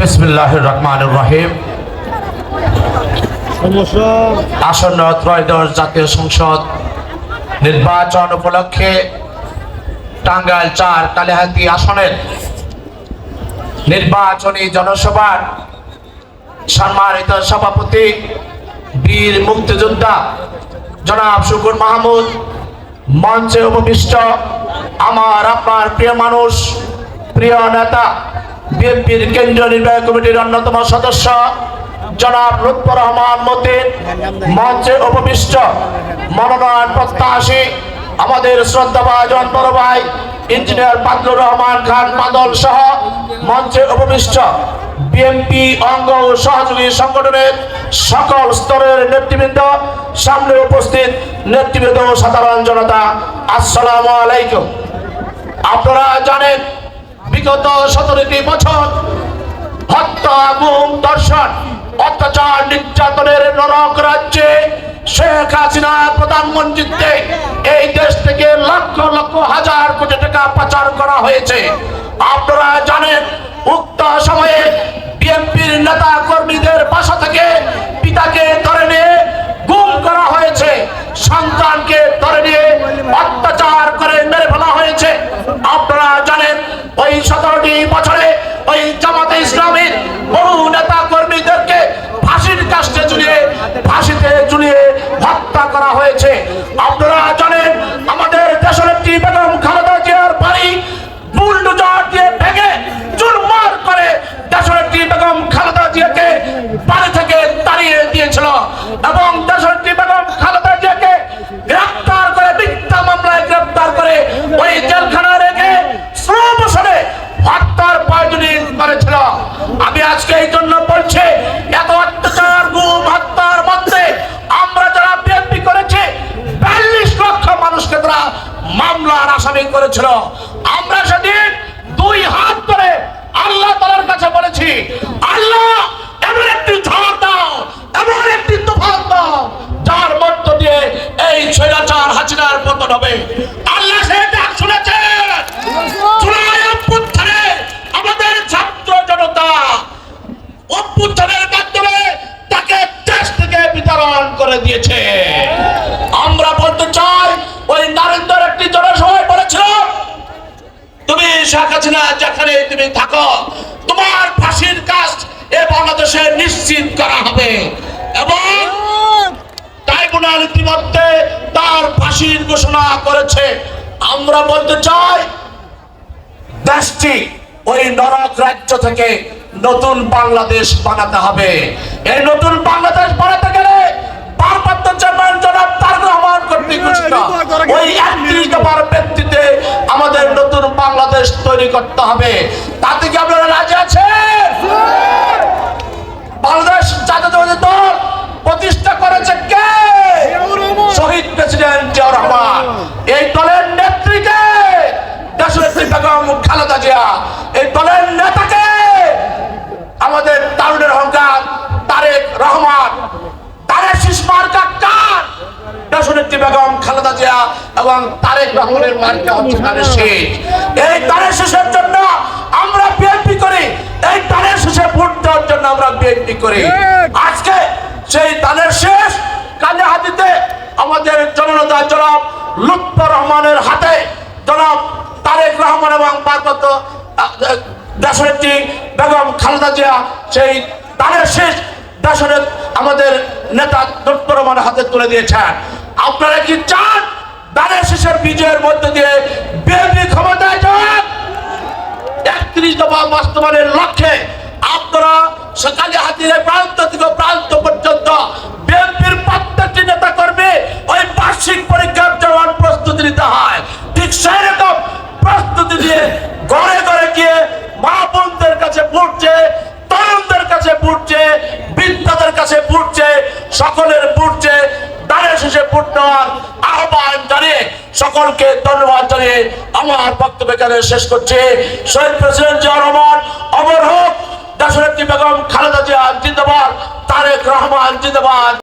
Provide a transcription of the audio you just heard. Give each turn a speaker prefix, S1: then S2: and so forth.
S1: বিসমিল্লাহ রহমান রহিম। আসন্ন ত্রয়োদশ জাতীয় সংসদ নির্বাচন উপলক্ষে টাঙ্গাইল চার কালিহাতি আসনের নির্বাচনী জনসভার সম্মানিত সভাপতি বীর মুক্তিযোদ্ধা জনাব শুকুর মাহমুদ, মঞ্চে উপবিষ্ট আমার আপনার প্রিয় মানুষ, প্রিয় নেতা বিএনপির কেন্দ্রীয় নির্বাহী কমিটির অন্যতম সদস্য জনাব লুৎফর রহমান মতিন। মঞ্চে উপবিষ্ট মনোনয়ন প্রত্যাশী আমাদের শ্রদ্ধাভাজন বড় ভাই ইঞ্জিনিয়ার পাতলুর রহমান খান বাদল সহ মঞ্চে উপবিষ্ট বিএনপি অঙ্গ ও সহযোগী সংগঠনের সকল স্তরের নেতৃবৃন্দ। সামনে উপস্থিত নেতৃবৃন্দ সাধারণ জনতা, আসসালামু আলাইকুম। আপনারা জানেন বিগত সতেরোটি বছর হত্যা, গুম দর্শন অত্যাচার, নির্যাতনের নরক রাজ্যে শেখ হাসিনা প্রধানমন্ত্রীত্বে এই দেশ থেকে লক্ষ লক্ষ হাজার কোটি টাকা পাচার করা হয়েছে। আপনারা জানেন, উক্ত সময়ে বিএনপির নেতা কর্মীদের বাসা থেকে পিতাকে ধরে নিয়ে গুম করা হয়েছে সন্তানকে ধরে নিয়ে অত্যাচার করে মেরে ফেলা হয়েছে আপনারা জানেন ওই সতেরোটি বছরে ওই জামাতে ইসলামের বহু নেতা কর্মীদেরকে ফাঁসির কাস্টে ঝুলিয়ে ফাঁসিতে ঝুলিয়ে হত্যা করা হয়েছে। আপনারা জানেন, আমাদের দেশের একটি বেগম খালেদা জিয়ার বাড়ি বুলডোজার দিয়ে ভেঙে চুরমার করে দেশের একটি বেগম খালেদা জিয়াকে বাড়ি থেকে তাড়িয়ে দিয়েছিল। এবং মামলার আসামি করেছিল। আমরা সেদিন দুই হাত ধরে আল্লাহ তালার কাছে বলেছি, আল্লাহ, এমন একটি ঝড় দাও, এমন একটি তুফান দাও, যার মধ্য দিয়ে এই স্বৈরাচার হাসিনার পতন হবে। আল্লাহ সে ডাক শুনেছেন আমাদের ছাত্র জনতা অভ্যুত্থানের মাধ্যমে তাকে দেশ থেকে বিতরণ করে দিয়েছে। হাসিনা যেখানে তুমি থাকো তোমার ফাঁসির কাজ এ বাংলাদেশে নিশ্চিত করা হবে। এবং ট্রাইব্যুনাল ইতিমধ্যে তার ফাঁসির ঘোষণা করেছে। আমরা বলতে চাই দেশটি ওই নরক রাজ্য থেকে নতুন বাংলাদেশ বানাতে হবে। এই নতুন বাংলাদেশ বানাতে গেলে ভারপ্রাপ্ত চেয়ারম্যান জনাব তারেক রহমান কর্তৃক ওই একত্রিশ দফার বাংলাদেশ তৈরি করতে হবে। তাতে কি আপনারা রাজি আছেন? বাংলাদেশ জাতীয়তাবাদী দল প্রতিষ্ঠা করেছে কে? শহীদ প্রেসিডেন্ট জিয়াউর রহমান। এই দলের নেত্রীকে দেশনেত্রী বেগম খালেদা জিয়া, এই দলের নেতাকে আমাদের তারুণের অহংকার, তারেক রহমান, তারেক শিশমার কাকার দেশনেত্রী বেগম খালেদা জিয়া এবং তারেক রহমানের মার্কা হচ্ছে তারেক শেষ এই তারেক শেষের জন্য আমরা বিএনপি করি। এই তারেক শেষে ভোট দেওয়ার জন্য আমরা বিএনপি করি। আজকে সেই তারের শেষ কালে হাতিতে আমাদের জননেতা জনাব লুৎফর রহমানের হাতে জনাব তারেক রহমান এবং পার্বত্য দেশনেত্রী বেগম খালেদা জিয়া সেই তারের শেষ দেশের আমাদের নেতা লুৎফর রহমানের হাতে তুলে দিয়েছেন। আপনারা কি চান? দানের শেষের বিজয়ের মধ্যে দিয়ে বিএনপি ক্ষমতায় যান একত্রিশ দফা বাস্তবায়নের লক্ষ্যে আপনারা সকালে হাতিরে প্রান্ত থেকে প্রান্ত পর্যন্ত বিএনপির প্রত্যেকটি নেতা কর্মী ওই বার্ষিক পরীক্ষার সকলকে ধন্যবাদ জানিয়ে আমার বক্তব্য এখানে শেষ করছি। শহীদ প্রেসিডেন্ট জিয়া রহমান, অমর হোক দেশনেত্রী বেগম, খালেদা জিয়া জিন্দাবাদ, তারেক রহমান জিন্দাবাদ।